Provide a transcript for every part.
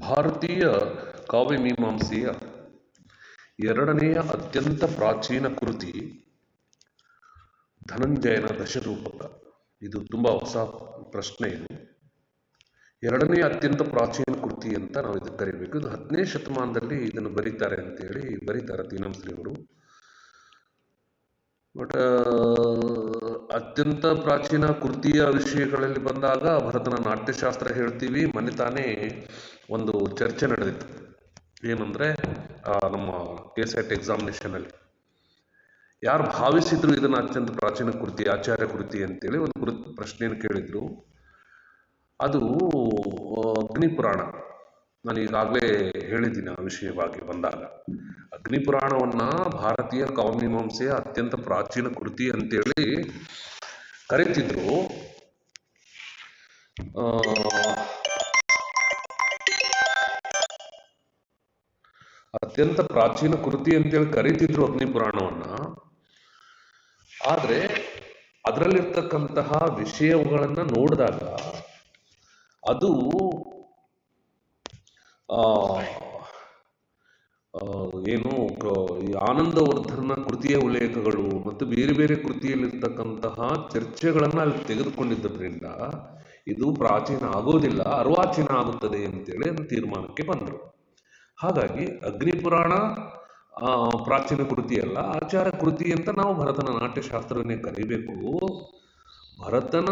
ಭಾರತೀಯ ಕಾವ್ಯಮೀಮಾಂಸೆಯ ಎರಡನೆಯ ಅತ್ಯಂತ ಪ್ರಾಚೀನ ಕೃತಿ ಧನಂಜಯನ ದಶರೂಪಕ ಇದು ತುಂಬಾ ಹೊಸ ಪ್ರಶ್ನೆ ಇದು. ಎರಡನೇ ಅತ್ಯಂತ ಪ್ರಾಚೀನ ಕೃತಿ ಅಂತ ನಾವು ಇದಕ್ಕೆ ಕರಿಬೇಕು. ಇದು ಹತ್ತನೇ ಶತಮಾನದಲ್ಲಿ ಇದನ್ನು ಬರೀತಾರೆ ಅಂತೇಳಿ ಬರೀತಾರೆ ದೀನಂಶ್ರೀಯವರು ಬಟ್ ಅತ್ಯಂತ ಪ್ರಾಚೀನ ಕೃತಿಯ ವಿಷಯಗಳಲ್ಲಿ ಬಂದಾಗ ಭರತನ ನಾಟ್ಯಶಾಸ್ತ್ರ ಹೇಳ್ತೀವಿ. ಮನೆ ತಾನೇ ಒಂದು ಚರ್ಚೆ ನಡೆದಿತ್ತು. ಏನಂದ್ರೆ ನಮ್ಮ ಕೆ ಸೆಟ್ ಎಕ್ಸಾಮಿನೇಷನಲ್ಲಿ ಯಾರು ಭಾವಿಸಿದ್ರು ಇದನ್ನ ಅತ್ಯಂತ ಪ್ರಾಚೀನ ಕೃತಿ, ಆಚಾರ್ಯ ಕೃತಿ ಅಂತೇಳಿ ಒಂದು ಕೃತ್ ಪ್ರಶ್ನೆಯನ್ನು ಕೇಳಿದ್ರು. ಅದು ಅಗ್ನಿ ಅಗ್ನಿಪುರಾಣ. ನಾನು ಈಗಾಗಲೇ ಹೇಳಿದ್ದೀನಿ ಆ ವಿಷಯವಾಗಿ ಬಂದಾಗ. ಅಗ್ನಿಪುರಾಣವನ್ನ ಭಾರತೀಯ ಕಾವ್ಯಮೀಮಾಂಸೆಯ ಅತ್ಯಂತ ಪ್ರಾಚೀನ ಕೃತಿ ಅಂತೇಳಿ ಕರೀತಿದ್ರು. ಅತ್ಯಂತ ಪ್ರಾಚೀನ ಕೃತಿ ಅಂತೇಳಿ ಕರೀತಿದ್ರು ಅಗ್ನಿಪುರಾಣವನ್ನ ಆದ್ರೆ ಅದರಲ್ಲಿರ್ತಕ್ಕಂತಹ ವಿಷಯಗಳನ್ನ ನೋಡಿದಾಗ ಅದು ಆ, ಏನು ಆನಂದವರ್ಧನ ಕೃತಿಯ ಉಲ್ಲೇಖಗಳು ಮತ್ತು ಬೇರೆ ಬೇರೆ ಕೃತಿಯಲ್ಲಿರ್ತಕ್ಕಂತಹ ಚರ್ಚೆಗಳನ್ನ ಅಲ್ಲಿ ತೆಗೆದುಕೊಂಡಿದ್ದರಿಂದ ಇದು ಪ್ರಾಚೀನ ಆಗೋದಿಲ್ಲ ಅರ್ವಾಚೀನ ಆಗುತ್ತದೆ ಅಂತೇಳಿ ತೀರ್ಮಾನಕ್ಕೆ ಬಂದರು. ಹಾಗಾಗಿ ಅಗ್ನಿಪುರಾಣ ಪ್ರಾಚೀನ ಕೃತಿಯಲ್ಲ ಆಚಾರ ಕೃತಿ ಅಂತ ನಾವು ಭರತನ ನಾಟ್ಯಶಾಸ್ತ್ರವನ್ನೇ ಕರಿಬೇಕು. ಭರತನ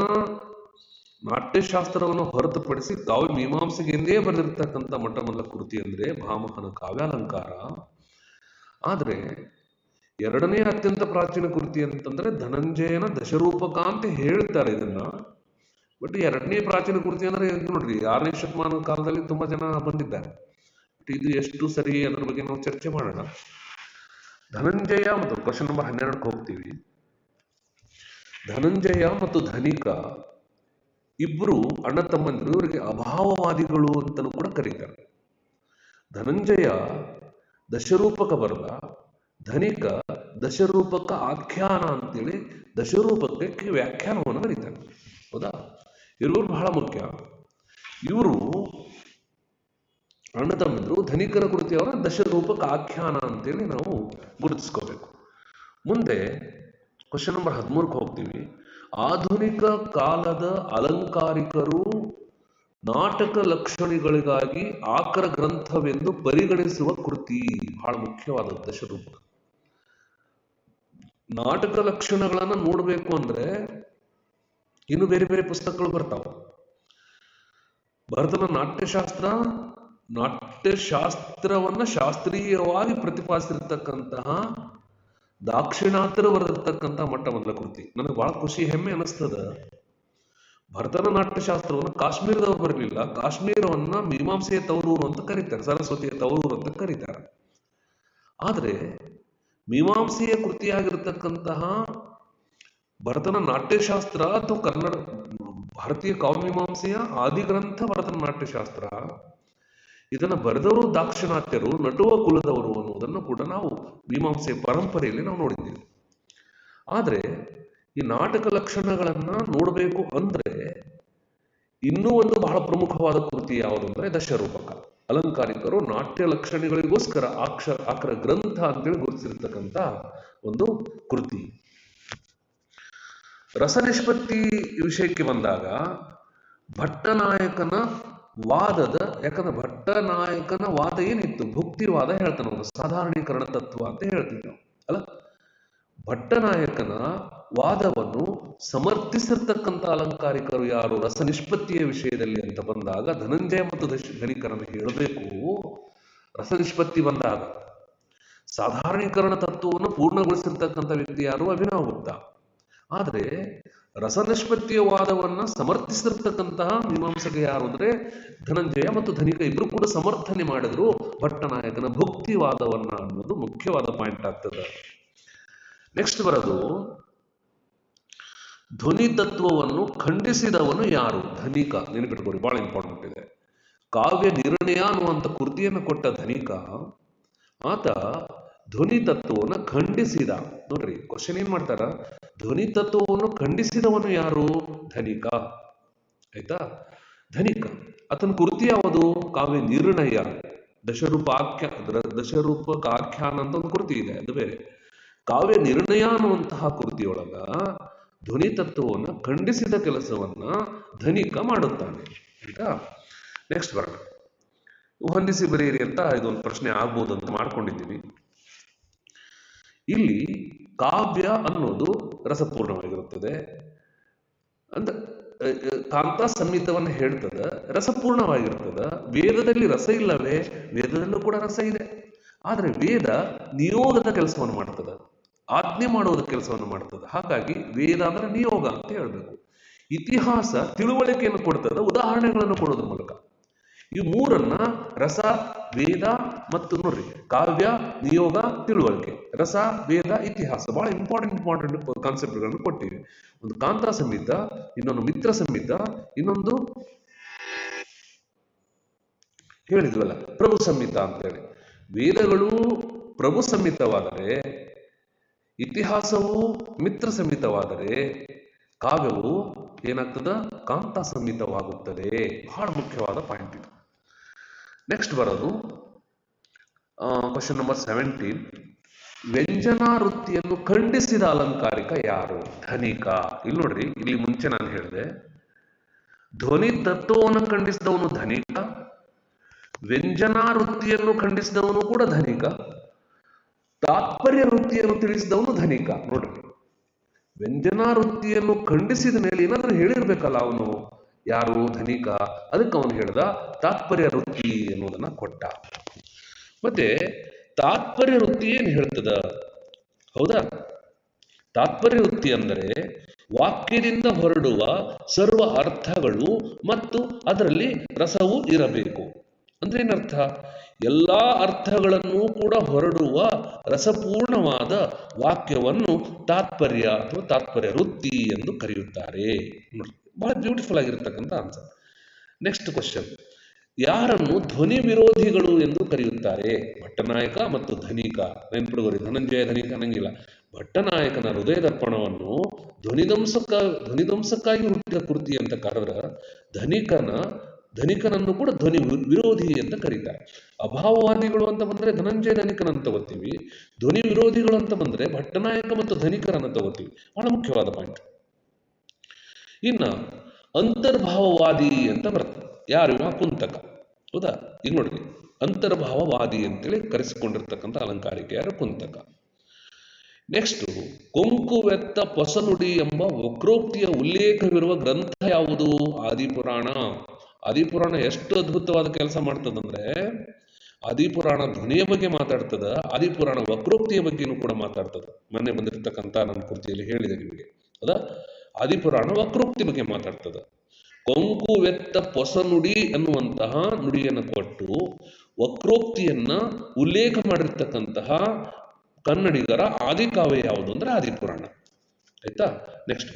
ನಾಟ್ಯಶಾಸ್ತ್ರವನ್ನು ಹೊರತುಪಡಿಸಿ ಕಾವ್ಯ ಮೀಮಾಂಸೆಗೆಂದೇ ಬರೆದಿರ್ತಕ್ಕಂಥ ಮೊಟ್ಟಮೊದಲ ಕೃತಿ ಅಂದ್ರೆ ಭಾಮಹನ ಕಾವ್ಯಾಲಂಕಾರ. ಆದರೆ ಎರಡನೇ ಅತ್ಯಂತ ಪ್ರಾಚೀನ ಕೃತಿ ಅಂತಂದ್ರೆ ಧನಂಜಯನ ದಶರೂಪಕ ಅಂತ ಹೇಳ್ತಾರೆ ಇದನ್ನ. ಬಟ್ ಎರಡನೇ ಪ್ರಾಚೀನ ಕೃತಿ ಅಂದ್ರೆ ನೋಡ್ರಿ, ಆರನೇ ಶತಮಾನದ ಕಾಲದಲ್ಲಿ ತುಂಬಾ ಜನ ಬಂದಿದ್ದಾರೆ. ಇದು ಎಷ್ಟು ಸರಿ ಅದ್ರ ಬಗ್ಗೆ ನಾವು ಚರ್ಚೆ ಮಾಡೋಣ. ಧನಂಜಯ ಮತ್ತು ಕ್ವಶನ್ ನಂಬರ್ ಹನ್ನೆರಡಕ್ಕೆ ಹೋಗ್ತೀವಿ. ಧನಂಜಯ ಮತ್ತು ಧನಿಕ ಇಬ್ರು ಅಣ್ಣ ತಮ್ಮಂದಿರು ಇವರಿಗೆ ಅಭಾವವಾದಿಗಳು ಅಂತಲೂ ಕೂಡ ಕರೀತಾರೆ. ಧನಂಜಯ ದಶರೂಪಕ ಬರಲ್ಲ ಧನಿಕ ದಶರೂಪಕ ಆಖ್ಯಾನ ಅಂತೇಳಿ ದಶರೂಪಕಕ್ಕೆ ವ್ಯಾಖ್ಯಾನವನ್ನು ಬರೀತಾರೆ ಹೌದಾ? ಇವರು ಬಹಳ ಮುಖ್ಯ. ಇವರು ಅಣ್ಣ ತಮ್ಮಂದರು ಧನಿಕರ ಕೃತಿಯವರ ದಶರೂಪಕ ಆಖ್ಯಾನ ಅಂತೇಳಿ ನಾವು ಗುರುತಿಸ್ಕೋಬೇಕು. ಮುಂದೆ ಕ್ವಶನ್ ನಂಬರ್ ಹದಿಮೂರಕ್ಕೆ ಹೋಗ್ತೀವಿ. ಆಧುನಿಕ ಕಾಲದ ಅಲಂಕಾರಿಕರು ನಾಟಕ ಲಕ್ಷಣಗಳಿಗಾಗಿ ಆಕರ ಗ್ರಂಥವೆಂದು ಪರಿಗಣಿಸುವ ಕೃತಿ ಬಹಳ ಮುಖ್ಯವಾದ ದಶರೂಪ. ನಾಟಕ ಲಕ್ಷಣಗಳನ್ನು ನೋಡಬೇಕು ಅಂದ್ರೆ ಇನ್ನು ಬೇರೆ ಬೇರೆ ಪುಸ್ತಕಗಳು ಬರ್ತಾವ. ಭರತನ ನಾಟ್ಯಶಾಸ್ತ್ರ ನಾಟ್ಯಶಾಸ್ತ್ರವನ್ನ ಶಾಸ್ತ್ರೀಯವಾಗಿ ಪ್ರತಿಪಾದಿಸಿರ್ತಕ್ಕಂತಹ ದಾಕ್ಷಿಣಾತ್ರ ಬರೆದಿರ್ತಕ್ಕಂಥ ಮೊಟ್ಟ ಮೊದಲ ಕೃತಿ. ನನಗೆ ಬಹಳ ಖುಷಿ, ಹೆಮ್ಮೆ ಅನಿಸ್ತದ. ಭರತನ ನಾಟ್ಯಶಾಸ್ತ್ರವನ್ನು ಕಾಶ್ಮೀರದವ್ರು ಬರಲಿಲ್ಲ. ಕಾಶ್ಮೀರವನ್ನ ಮೀಮಾಂಸೆಯ ತವರೂರು ಅಂತ ಕರೀತಾರೆ, ಸರಸ್ವತಿಯ ತವರೂರು ಅಂತ ಕರೀತಾರೆ. ಆದರೆ ಮೀಮಾಂಸೆಯ ಕೃತಿಯಾಗಿರ್ತಕ್ಕಂತಹ ಭರತನ ನಾಟ್ಯಶಾಸ್ತ್ರ ಅಥವಾ ಕನ್ನಡ, ಭಾರತೀಯ ಕಾವ್ಯಮೀಮಾಂಸೆಯ ಆದಿಗ್ರಂಥ ಭರತನ ನಾಟ್ಯಶಾಸ್ತ್ರ ಇದನ್ನ ಬರೆದವರು ದಾಕ್ಷಿಣಾತ್ಯರು, ನಟುವ ಕುಲದವರು ಅನ್ನುವುದನ್ನು ಕೂಡ ನಾವು ಮೀಮಾಂಸೆ ಪರಂಪರೆಯಲ್ಲಿ ನಾವು ನೋಡಿದ್ದೀವಿ. ಆದರೆ ಈ ನಾಟಕ ಲಕ್ಷಣಗಳನ್ನ ನೋಡಬೇಕು ಅಂದ್ರೆ ಇನ್ನೂ ಒಂದು ಬಹಳ ಪ್ರಮುಖವಾದ ಕೃತಿ ಯಾವುದು ಅಂದ್ರೆ ದಶರೂಪಕ. ಅಲಂಕಾರಿಕರು ನಾಟ್ಯ ಲಕ್ಷಣಗಳಿಗೋಸ್ಕರ ಆಕ್ಷ ಆಕರ ಗ್ರಂಥ ಅಂತೇಳಿ ಗುರುತಿಸಿರ್ತಕ್ಕಂಥ ಒಂದು ಕೃತಿ. ರಸ ನಿಷ್ಪತ್ತಿ ವಿಷಯಕ್ಕೆ ಬಂದಾಗ ಭಟ್ಟನಾಯಕನ ವಾದದ ಯಾಕಂದ್ರೆ ಭಟ್ಟನಾಯಕನ ವಾದ ಏನಿತ್ತು? ಭುಕ್ತಿವಾದ ಹೇಳ್ತಾನೆ ಅವನು ಸಾಧಾರಣೀಕರಣ ತತ್ವ ಅಂತ ಹೇಳ್ತೀನಿ ಅಲ್ಲ? ಭಟ್ಟನಾಯಕನ ವಾದವನ್ನು ಸಮರ್ಥಿಸಿರ್ತಕ್ಕಂಥ ಅಲಂಕಾರಿಕರು ಯಾರು? ರಸ ನಿಷ್ಪತ್ತಿಯ ವಿಷಯದಲ್ಲಿ ಅಂತ ಬಂದಾಗ ಧನಂಜಯ ಮತ್ತು ದಶ ಹೇಳಬೇಕು. ರಸನಿಷ್ಪತ್ತಿ ಬಂದಾಗ. ಸಾಧಾರಣೀಕರಣ ತತ್ವವನ್ನು ಪೂರ್ಣಗೊಳಿಸಿರ್ತಕ್ಕಂಥ ವ್ಯಕ್ತಿ ಯಾರು? ಅಭಿನವ ಗುಪ್ತ. ಆದ್ರೆ ರಸನಿಷ್ಪತ್ತಿಯ ವಾದವನ್ನ ಸಮರ್ಥಿಸಿರ್ತಕ್ಕಂತಹ ಮೀಮಾಂಸಕ ಯಾರು ಅಂದ್ರೆ ಧನಂಜಯ ಮತ್ತು ಧನಿಕ ಇಬ್ಬರು ಕೂಡ ಸಮರ್ಥನೆ ಮಾಡಿದ್ರು ಭಟ್ಟನಾಯಕನ ಭಕ್ತಿವಾದವನ್ನ ಅನ್ನೋದು ಮುಖ್ಯವಾದ ಪಾಯಿಂಟ್ ಆಗ್ತದೆ. ನೆಕ್ಸ್ಟ್ ಬರೋದು, ಧ್ವನಿ ತತ್ವವನ್ನು ಖಂಡಿಸಿದವನು ಯಾರು? ಧನಿಕ. ನೆನಪಿಟ್ಕೊಳ್ಳಿ ಬಹಳ ಇಂಪಾರ್ಟೆಂಟ್ ಇದೆ. ಕಾವ್ಯ ನಿರ್ಣಯ ಅನ್ನುವಂಥ ಕೃತಿಯನ್ನು ಕೊಟ್ಟ ಧನಿಕ, ಆತ ಧ್ವನಿ ತತ್ವವನ್ನು ಖಂಡಿಸಿದ. ನೋಡ್ರಿ ಕ್ವಶನ್ ಏನ್ ಮಾಡ್ತಾರ? ಧ್ವನಿ ತತ್ವವನ್ನು ಖಂಡಿಸಿದವನು ಯಾರು? ಧನಿಕ. ಆಯ್ತಾ? ಧನಿಕ. ಆತನ ಕೃತಿ ಯಾವುದು? ಕಾವ್ಯ ನಿರ್ಣಯ. ದಶರೂಪಾಖ್ಯ ದಶರೂಪ ದಶರೂಪಕಾಖ್ಯಾನ ಅಂತ ಒಂದು ಕೃತಿ ಇದೆ, ಅದು ಬೇರೆ. ಕಾವ್ಯ ನಿರ್ಣಯ ಅನ್ನುವಂತಹ ಕೃತಿಯೊಳಗ ಧ್ವನಿ ತತ್ವವನ್ನು ಖಂಡಿಸಿದ ಕೆಲಸವನ್ನ ಧನಿಕ ಮಾಡುತ್ತಾನೆ. ಆಯ್ತಾ? ನೆಕ್ಸ್ಟ್ ಬರೋಣ. ಹೊಂದಿಸಿ ಬರೆಯಿರಿ ಅಂತ ಇದೊಂದು ಪ್ರಶ್ನೆ ಆಗ್ಬೋದು ಅಂತ ಮಾಡ್ಕೊಂಡಿದ್ದೀವಿ. ಇಲ್ಲಿ ಕಾವ್ಯ ಅನ್ನೋದು ರಸಪೂರ್ಣವಾಗಿರುತ್ತದೆ. ಅಂದ ಅ, ಅ, ಕಾಂತ ಸಂಹಿತವನ್ನು ಹೇಳ್ತದ ರಸಪೂರ್ಣವಾಗಿರ್ತದ. ವೇದದಲ್ಲಿ ರಸ ಇಲ್ಲವೇ? ವೇದದಲ್ಲೂ ಕೂಡ ರಸ ಇದೆ. ಆದರೆ ವೇದ ನಿಯೋಗದ ಕೆಲಸವನ್ನು ಮಾಡ್ತದ. ಆಜ್ಞೆ ಮಾಡುವುದ ಕೆಲಸವನ್ನು ಮಾಡ್ತದ. ಹಾಗಾಗಿ ವೇದ ಅಂದ್ರೆ ನಿಯೋಗ ಅಂತ ಹೇಳ್ಬೇಕು. ಇತಿಹಾಸ ತಿಳುವಳಿಕೆಯನ್ನು ಕೊಡ್ತದ ಉದಾಹರಣೆಗಳನ್ನು ಕೊಡೋದ್ರ ಮೂಲಕ. ಈ ಮೂರನ್ನ ರಸ ವೇದ ಮತ್ತು ನೋಡ್ರಿ ಕಾವ್ಯ ನಿಯೋಗ ತಿಳುವಳಿಕೆ ರಸ ವೇದ ಇತಿಹಾಸ ಬಹಳ ಇಂಪಾರ್ಟೆಂಟ್ ಇಂಪಾರ್ಟೆಂಟ್ ಕಾನ್ಸೆಪ್ಟ್ಗಳನ್ನು ಕೊಟ್ಟಿವೆ ಒಂದು ಕಾಂತ ಸಂಹಿತ ಇನ್ನೊಂದು ಮಿತ್ರ ಸಂಹಿತ ಇನ್ನೊಂದು ಹೇಳಿದ್ವಲ್ಲ, ಪ್ರಭು ಸಂಹಿತ ಅಂತೇಳಿ. ವೇದಗಳು ಪ್ರಭು ಸಂಹಿತವಾದರೆ ಇತಿಹಾಸವು ಮಿತ್ರ ಸಂಹಿತವಾದರೆ ಕಾವ್ಯವು ಏನಾಗ್ತದ? ಕಾಂತ ಸಂಹಿತವಾಗುತ್ತದೆ ಬಹಳ ಮುಖ್ಯವಾದ ಪಾಯಿಂಟ್ ಇದು. ನೆಕ್ಸ್ಟ್ ಬರೋದು ಕ್ವಶನ್ ನಂಬರ್ ಸೆವೆಂಟೀನ್ ವ್ಯಂಜನಾ ವೃತ್ತಿಯನ್ನು ಖಂಡಿಸಿದ ಅಲಂಕಾರಿಕ ಯಾರು? ಧನಿಕ. ಇಲ್ಲಿ ನೋಡ್ರಿ, ಇಲ್ಲಿ ಮುಂಚೆ ನಾನು ಹೇಳಿದೆ. ಧ್ವನಿ ತತ್ವವನ್ನು ಖಂಡಿಸಿದವನು ಧನಿಕ. ವ್ಯಂಜನಾ ವೃತ್ತಿಯನ್ನು ಖಂಡಿಸಿದವನು ಕೂಡ ಧನಿಕ. ತಾತ್ಪರ್ಯ ವೃತ್ತಿಯನ್ನು ತಿಳಿಸಿದವನು ಧನಿಕ. ನೋಡ್ರಿ. ವ್ಯಂಜನಾ ವೃತ್ತಿಯನ್ನು ಖಂಡಿಸಿದ ಮೇಲೆ ಏನಾದ್ರೂ ಹೇಳಿರ್ಬೇಕಲ್ಲ ಅವನು. ಯಾರು? ಧನಿಕ. ಅದಕ್ಕೆ ಅವನು ಹೇಳ್ದ ತಾತ್ಪರ್ಯ ವೃತ್ತಿ ಅನ್ನೋದನ್ನ ಕೊಟ್ಟ. ಮತ್ತೆ ತಾತ್ಪರ್ಯ ವೃತ್ತಿ ಏನು ಹೇಳ್ತದ? ಹೌದಾ? ತಾತ್ಪರ್ಯ ವೃತ್ತಿ ಅಂದರೆ ವಾಕ್ಯದಿಂದ ಹೊರಡುವ ಸರ್ವ ಅರ್ಥಗಳು ಮತ್ತು ಅದರಲ್ಲಿ ರಸವೂ ಇರಬೇಕು. ಅಂದ್ರೆ ಏನರ್ಥ? ಎಲ್ಲಾ ಅರ್ಥಗಳನ್ನು ಕೂಡ ಹೊರಡುವ ರಸಪೂರ್ಣವಾದ ವಾಕ್ಯವನ್ನು ತಾತ್ಪರ್ಯ ಅಥವಾ ತಾತ್ಪರ್ಯ ವೃತ್ತಿ ಎಂದು ಕರೆಯುತ್ತಾರೆ. ನೋಡಿ, ಬಹಳ ಬ್ಯೂಟಿಫುಲ್ ಆಗಿರ್ತಕ್ಕಂಥ ಆನ್ಸರ್ ನೆಕ್ಸ್ಟ್ ಕ್ವಶನ್ ಯಾರನ್ನು ಧ್ವನಿ ವಿರೋಧಿಗಳು ಎಂದು ಕರೆಯುತ್ತಾರೆ? ಭಟ್ಟನಾಯಕ ಮತ್ತು ಧನಿಕ. ನೆನ್ಪಿಡುವರಿ ಧನಂಜಯ ಧನಿಕ ಅನ್ನಂಗಿಲ್ಲ. ಭಟ್ಟನಾಯಕನ ಹೃದಯ ದರ್ಪಣವನ್ನು ಧ್ವನಿದಂಸಕ ಧ್ವನಿದಂಸಕ್ಕಾಗಿ ಹುಟ್ಟಿದ ಕೃತಿ ಅಂತ ಕರೆದ್ರ ಧನಿಕನ, ಧನಿಕನನ್ನು ಕೂಡ ಧ್ವನಿ ವಿರೋಧಿ ಅಂತ ಕರೀತಾರೆ. ಅಭಾವವಾದಿಗಳು ಅಂತ ಬಂದ್ರೆ ಧನಂಜಯ ಧನಿಕನನ್ನು ತಗೋತೀವಿ. ಧ್ವನಿ ವಿರೋಧಿಗಳು ಅಂತ ಬಂದ್ರೆ ಭಟ್ಟನಾಯಕ ಮತ್ತು ಧನಿಕರನ್ನು ತಗೋತೀವಿ. ಬಹಳ ಮುಖ್ಯವಾದ ಪಾಯಿಂಟ್ ಇನ್ನ ಅಂತರ್ಭಾವವಾದಿ ಅಂತ ಬರ್ತದೆ. ಯಾರು ಕುಂತಕ ಹೌದಾ ಈಗ ನೋಡ್ರಿ. ಅಂತರ್ಭಾವವಾದಿ ಅಂತೇಳಿ ಕರೆಸಿಕೊಂಡಿರ್ತಕ್ಕಂಥ ಅಲಂಕಾರಿಕೆ ಯಾರು ಕುಂತಕ ನೆಕ್ಸ್ಟ್ ಕೊಂಕುವೆತ್ತ ಪೊಸನುಡಿ ಎಂಬ ವಕ್ರೋಕ್ತಿಯ ಉಲ್ಲೇಖವಿರುವ ಗ್ರಂಥ ಯಾವುದು? ಆದಿಪುರಾಣ. ಆದಿಪುರಾಣ ಎಷ್ಟು ಅದ್ಭುತವಾದ ಕೆಲಸ ಮಾಡ್ತದಂದ್ರೆ, ಆದಿಪುರಾಣ ಧ್ವನಿಯ ಬಗ್ಗೆ ಮಾತಾಡ್ತದ, ಆದಿಪುರಾಣ ವಕ್ರೋಕ್ತಿಯ ಬಗ್ಗೆನೂ ಕೂಡ ಮಾತಾಡ್ತದ. ಮೊನ್ನೆ ಬಂದಿರತಕ್ಕಂಥ ನನ್ನ ಕೃತಿಯಲ್ಲಿ ಹೇಳಿದೆ ನಿಮಗೆ. ಅದ ಆದಿಪುರಾಣ ವಕ್ರೋಕ್ತಿ ಬಗ್ಗೆ ಮಾತಾಡ್ತದ. ಕೊಂಕುವೆತ್ತ ಪೊಸನುಡಿ ಅನ್ನುವಂತಹ ನುಡಿಯನ್ನು ಕೊಟ್ಟು ವಕ್ರೋಕ್ತಿಯನ್ನ ಉಲ್ಲೇಖ ಮಾಡಿರ್ತಕ್ಕಂತಹ ಕನ್ನಡಿಗರ ಆದಿಕಾವ್ಯ ಯಾವುದು ಅಂದ್ರೆ ಆದಿಪುರಾಣ ಆಯ್ತಾ? ನೆಕ್ಸ್ಟ್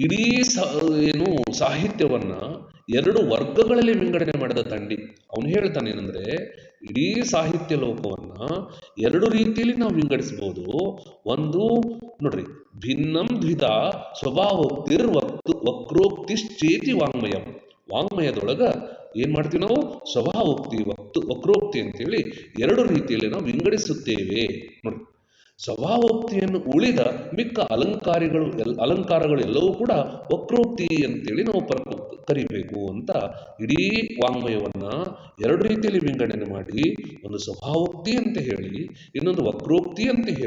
ಇಡೀ ಏನು ಸಾಹಿತ್ಯವನ್ನ ಎರಡು ವರ್ಗಗಳಲ್ಲಿ ವಿಂಗಡಣೆ ಮಾಡಿದ ತಂಡಿ. ಅವನು ಹೇಳ್ತಾನೆ ಏನಂದ್ರೆ, ಇಡೀ ಸಾಹಿತ್ಯ ಲೋಕವನ್ನ ಎರಡು ರೀತಿಯಲ್ಲಿ ನಾವು ವಿಂಗಡಿಸಬಹುದು ಒಂದು ನೋಡ್ರಿ, ಭಿನ್ನಂ ದ್ವಿಧ ಸ್ವಭಾವೋಕ್ತಿರ್ ವಕ್ರೋಕ್ತಿಶ್ಚೇತಿ ವಾಂಗ್ಮಯಂ. ವಾಂಗ್ಮಯದೊಳಗ ಏನ್ ಮಾಡ್ತೀವಿ ನಾವು? ಸ್ವಭಾವೋಕ್ತಿ ವಕ್ತು, ವಕ್ರೋಕ್ತಿ ಅಂತೇಳಿ ಎರಡು ರೀತಿಯಲ್ಲಿ ನಾವು ವಿಂಗಡಿಸುತ್ತೇವೆ. ನೋಡಿ ಸ್ವಭಾವೋಕ್ತಿಯನ್ನು ಉಳಿದ ಮಿಕ್ಕ ಅಲಂಕಾರಿಗಳು ಎಲ್, ಅಲಂಕಾರಗಳು ಎಲ್ಲವೂ ಕೂಡ ವಕ್ರೋಕ್ತಿ ಅಂತೇಳಿ ನಾವು ಪರ್, ಕರಿಬೇಕು ಅಂತ ಇಡೀ ವಾಂಗ್ಮಯವನ್ನ ಎರಡು ರೀತಿಯಲ್ಲಿ ವಿಂಗಡಣೆ ಮಾಡಿ, ಒಂದು ಸ್ವಭಾವೋಕ್ತಿ ಅಂತ ಹೇಳಿ, ಇನ್ನೊಂದು ವಕ್ರೋಕ್ತಿ ಅಂತ ಹೇಳಿ